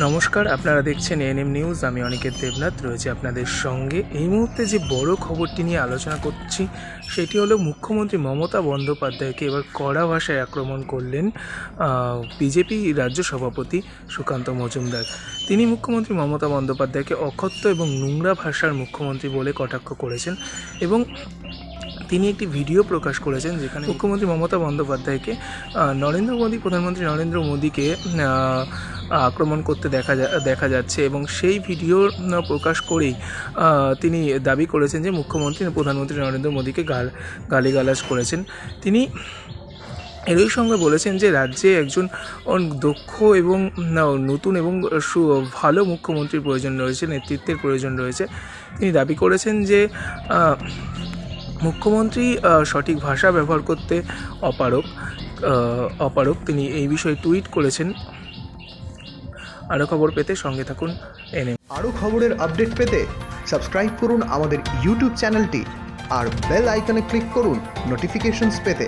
নমস্কার, আপনারা দেখছেন এনএম নিউজ। আমি অনিকেত দেবনাথ, রয়েছে আপনাদের সঙ্গে। এই মুহূর্তে যে বড় খবরটি নিয়ে আলোচনা করছি, সেটি হলো মুখ্যমন্ত্রী মমতা বন্দ্যোপাধ্যায়কে এবার কড়া ভাষায় আক্রমণ করলেন বিজেপি রাজ্য সভাপতি সুকান্ত মজুমদার। তিনি মুখ্যমন্ত্রী মমতা বন্দ্যোপাধ্যায়কে অকথ্য এবং নোংরা ভাষার মুখ্যমন্ত্রী বলে কটাক্ষ করেছেন এবং তিনি একটি ভিডিও প্রকাশ করেছেন যেখানে মুখ্যমন্ত্রী মমতা বন্দ্যোপাধ্যায়কে নরেন্দ্র মোদী, প্রধানমন্ত্রী নরেন্দ্র মোদীকে আক্রমণ করতে দেখা দেখা যাচ্ছে এবং সেই ভিডিও প্রকাশ করেই তিনি দাবি করেছেন যে মুখ্যমন্ত্রী প্রধানমন্ত্রী নরেন্দ্র মোদীকে গাল গালিগালাজ করেছেন। তিনি এরই সঙ্গে বলেছেন যে রাজ্যে একজন দক্ষ এবং নতুন এবং সু ভালো মুখ্যমন্ত্রীর প্রয়োজন রয়েছে, নেতৃত্বের প্রয়োজন রয়েছে। তিনি দাবি করেছেন যে মুখ্যমন্ত্রী সঠিক ভাষা ব্যবহার করতে অপারক অপারক তিনি এই বিষয়ে টুইট করেছেন। আরও খবর পেতে সঙ্গে থাকুন এনএম আরও খবরের আপডেট পেতে সাবস্ক্রাইব করুন আমাদের ইউটিউব চ্যানেলটি আর বেল আইকনে ক্লিক করুন নোটিফিকেশনস পেতে।